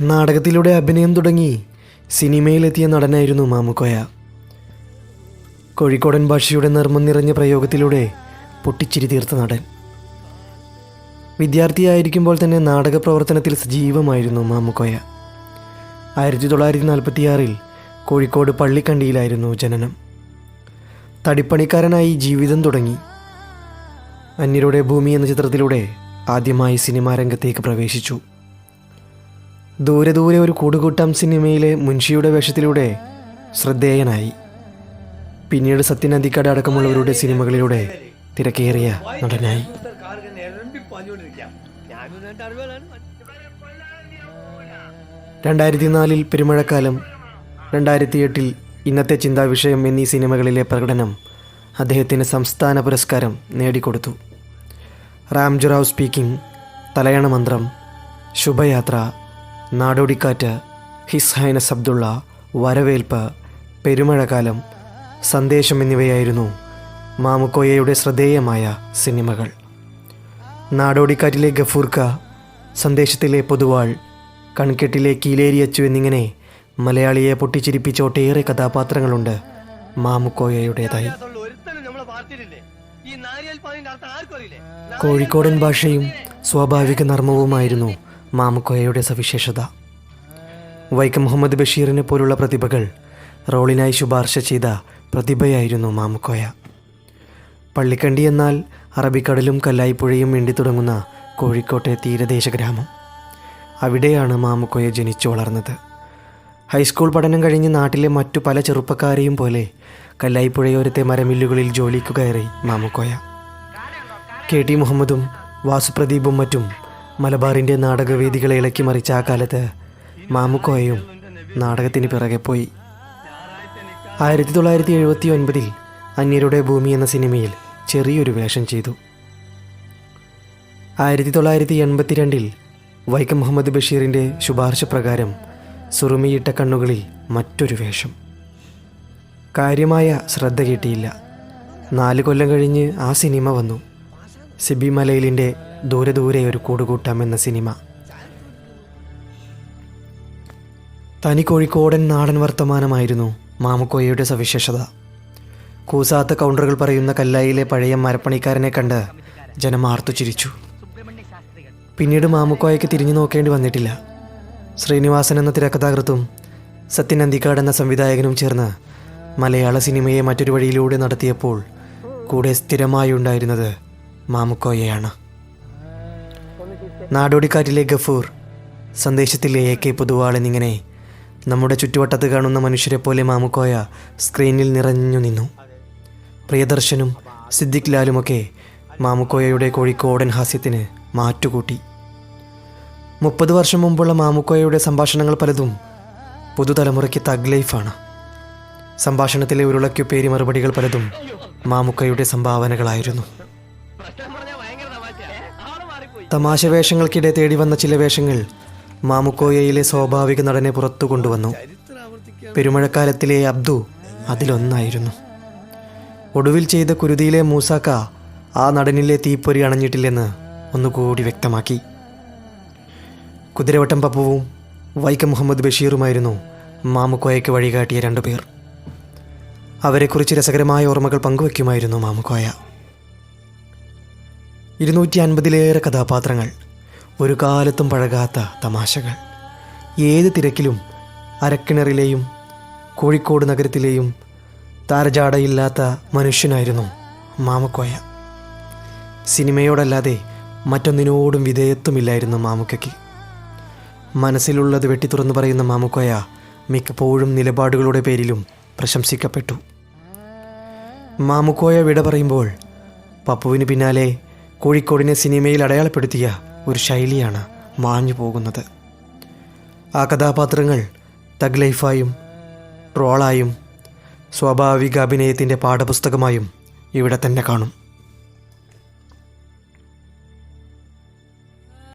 നാടകത്തിലൂടെ അഭിനയം തുടങ്ങി സിനിമയിലെത്തിയ നടനായിരുന്നു മാമുക്കോയ. കോഴിക്കോടൻ ഭാഷയുടെ നർമ്മം നിറഞ്ഞ പ്രയോഗത്തിലൂടെ പൊട്ടിച്ചിരി തീർത്ത നടൻ. വിദ്യാർത്ഥിയായിരിക്കുമ്പോൾ തന്നെ നാടക പ്രവർത്തനത്തിൽ സജീവമായിരുന്നു മാമുക്കോയ. ആയിരത്തി തൊള്ളായിരത്തി നാൽപ്പത്തിയാറിൽ കോഴിക്കോട് പള്ളിക്കണ്ടിയിലായിരുന്നു ജനനം. തടിപ്പണിക്കാരനായി ജീവിതം തുടങ്ങി. അന്യരുടെ ഭൂമി എന്ന ചിത്രത്തിലൂടെ ആദ്യമായി സിനിമാ രംഗത്തേക്ക് പ്രവേശിച്ചു. ദൂരെ ദൂരെ ഒരു കൂടുകൂട്ടം സിനിമയിലെ മുൻഷിയുടെ വേഷത്തിലൂടെ ശ്രദ്ധേയനായി. പിന്നീട് സത്യൻ അന്തിക്കാട് അടക്കമുള്ളവരുടെ സിനിമകളിലൂടെ തിരക്കേറിയ നടനായി. രണ്ടായിരത്തി നാലിൽ പെരുമഴക്കാലം രണ്ടായിരത്തി എട്ടിൽ ഇന്നത്തെ ചിന്താവിഷയം എന്നീ സിനിമകളിലെ പ്രകടനം അദ്ദേഹത്തിന് സംസ്ഥാന പുരസ്കാരം നേടിക്കൊടുത്തു. റാംജുറാവ് speaking Thalayana Manthram Shubhayatra. Nadodikkattu His Highness Abdullah Varavelpu Perumazhakkalam സന്ദേശം എന്നിവയായിരുന്നു മാമുക്കോയയുടെ ശ്രദ്ധേയമായ സിനിമകൾ. നാടോടിക്കാറ്റിലെ ഗഫൂർക്ക സന്ദേശത്തിലെ പൊതുവാൾ കൺകെട്ടിലെ കീലേരിയച്ചു എന്നിങ്ങനെ മലയാളിയെ പൊട്ടിച്ചിരിപ്പിച്ച ഒട്ടേറെ കഥാപാത്രങ്ങളുണ്ട് മാമുക്കോയയുടേതായി. കോഴിക്കോടൻ ഭാഷയും സ്വാഭാവിക നർമ്മവുമായിരുന്നു മാമുക്കോയയുടെ സവിശേഷത. വൈക്കം മുഹമ്മദ് ബഷീറിനെ പോലുള്ള പ്രതിഭകൾ റോളിനായി ശുപാർശ ചെയ്ത പ്രതിഭയായിരുന്നു മാമുക്കോയ. പള്ളിക്കണ്ടി എന്നാൽ അറബിക്കടലും കല്ലായിപ്പുഴയും വേണ്ടി തുടങ്ങുന്ന കോഴിക്കോട്ടെ തീരദേശ ഗ്രാമം അവിടെയാണ് മാമുക്കോയ ജനിച്ചു വളർന്നത്. ഹൈസ്കൂൾ പഠനം കഴിഞ്ഞ് നാട്ടിലെ മറ്റു പല ചെറുപ്പക്കാരെയും പോലെ കല്ലായിപ്പുഴയോരത്തെ മരമില്ലുകളിൽ ജോലിക്കു കയറി മാമുക്കോയ. കെ ടി മുഹമ്മദും വാസുപ്രദീപും മറ്റും മലബാറിന്റെ നാടകവേദികളെ ഇളക്കി മറിച്ച ആ കാലത്ത് മാമുക്കോയയും നാടകത്തിന് പിറകെ പോയി. ആയിരത്തി തൊള്ളായിരത്തി എഴുപത്തി ഒൻപതിൽ അന്യരുടെ ഭൂമി എന്ന സിനിമയിൽ ചെറിയൊരു വേഷം ചെയ്തു. ആയിരത്തി തൊള്ളായിരത്തി എൺപത്തിരണ്ടിൽ വൈക്കം മുഹമ്മദ് ബഷീറിന്റെ ശുപാർശ പ്രകാരം സുറുമിയിട്ട കണ്ണുകളിൽ മറ്റൊരു വേഷം. കാര്യമായ ശ്രദ്ധ കിട്ടിയില്ല. നാല് കൊല്ലം കഴിഞ്ഞ് ആ സിനിമ വന്നു. സിബി മലയിലിന്റെ ദൂരെ ദൂരെ ഒരു കൂടുകൂട്ടം എന്ന സിനിമ. തനി കോഴിക്കോടൻ നാടൻ വർത്തമാനമായിരുന്നു മാമുക്കോയയുടെ സവിശേഷത. കൂസാത്ത കൗണ്ടറുകൾ പറയുന്ന കല്ലായിലെ പഴയ മരപ്പണിക്കാരനെ കണ്ട് ജനം ആർത്തു ചിരിച്ചു. പിന്നീട് മാമുക്കോയയ്ക്ക് തിരിഞ്ഞു നോക്കേണ്ടി വന്നിട്ടില്ല. ശ്രീനിവാസൻ എന്ന തിരക്കഥാകൃത്തും സത്യൻ അന്തിക്കാട് എന്ന സംവിധായകനും ചേർന്ന് മലയാള സിനിമയെ മറ്റൊരു വഴിയിലൂടെ നടത്തിയപ്പോൾ കൂടെ സ്ഥിരമായി ഉണ്ടായിരുന്നത് മാമുക്കോയയാണ്. നാടോടിക്കാറ്റിലെ ഗഫൂർ സന്ദേശത്തിലെ എ കെ പൊതുവാൾ എന്നിങ്ങനെ നമ്മുടെ ചുറ്റുവട്ടത്ത് കാണുന്ന മനുഷ്യരെ പോലെ മാമുക്കോയ സ്ക്രീനിൽ നിറഞ്ഞു നിന്നു. പ്രിയദർശനും സിദ്ദിഖ് ലാലുമൊക്കെ മാമുക്കോയയുടെ കോഴിക്കോടൻ ഹാസ്യത്തിന് മാറ്റുകൂട്ടി. മുപ്പത് വർഷം മുമ്പുള്ള മാമുക്കോയയുടെ സംഭാഷണങ്ങൾ പലതും പുതുതലമുറയ്ക്ക് തഗ് ലൈഫാണ് സംഭാഷണത്തിലെ ഉരുളയ്ക്കുപേരി മറുപടികൾ പലതും മാമുക്കയുടെ സംഭാവനകളായിരുന്നു. തമാശ വേഷങ്ങൾക്കിടെ തേടി വന്ന ചില വേഷങ്ങൾ മാമുക്കോയയിലെ സ്വാഭാവിക നടനെ പുറത്തു കൊണ്ടുവന്നു. പെരുമഴക്കാലത്തിലെ അബ്ദു അതിലൊന്നായിരുന്നു. ഒടുവിൽ ചെയ്ത കുരുതിയിലെ മൂസാക്ക ആ നടനിലെ തീപ്പൊരി അണഞ്ഞിട്ടില്ലെന്ന് ഒന്നുകൂടി വ്യക്തമാക്കി. കുതിരവട്ടം പപ്പുവും വൈക്കം മുഹമ്മദ് ബഷീറുമായിരുന്നു മാമുക്കോയയ്ക്ക് വഴികാട്ടിയ രണ്ടുപേർ. അവരെക്കുറിച്ച് രസകരമായ ഓർമ്മകൾ പങ്കുവയ്ക്കുമായിരുന്നു മാമുക്കോയ. ഇരുന്നൂറ്റി അൻപതിലേറെ കഥാപാത്രങ്ങൾ. ഒരു കാലത്തും പഴകാത്ത തമാശകൾ. ഏത് തിരക്കിലും അരക്കിണറിലെയും കോഴിക്കോട് നഗരത്തിലെയും താരജാടയില്ലാത്ത മനുഷ്യനായിരുന്നു മാമക്കോയ. സിനിമയോടല്ലാതെ മറ്റൊന്നിനോടും വിധേയത്വമില്ലായിരുന്നു മാമുക്കയ്ക്ക്. മനസ്സിലുള്ളത് വെട്ടി തുറന്നു പറയുന്ന മാമുക്കോയ മിക്കപ്പോഴും നിലപാടുകളുടെ പേരിലും പ്രശംസിക്കപ്പെട്ടു. മാമുക്കോയ വിട പറയുമ്പോൾ പപ്പുവിന് പിന്നാലെ കോഴിക്കോടിനെ സിനിമയിൽ അടയാളപ്പെടുത്തിയ ഒരു ശൈലിയാണ് മാഞ്ഞു പോകുന്നത്. ആ കഥാപാത്രങ്ങൾ തഗ് ലൈഫായും ട്രോളായും സ്വാഭാവിക അഭിനയത്തിന്റെ പാഠപുസ്തകമായും ഇവിടെ തന്നെ കാണും.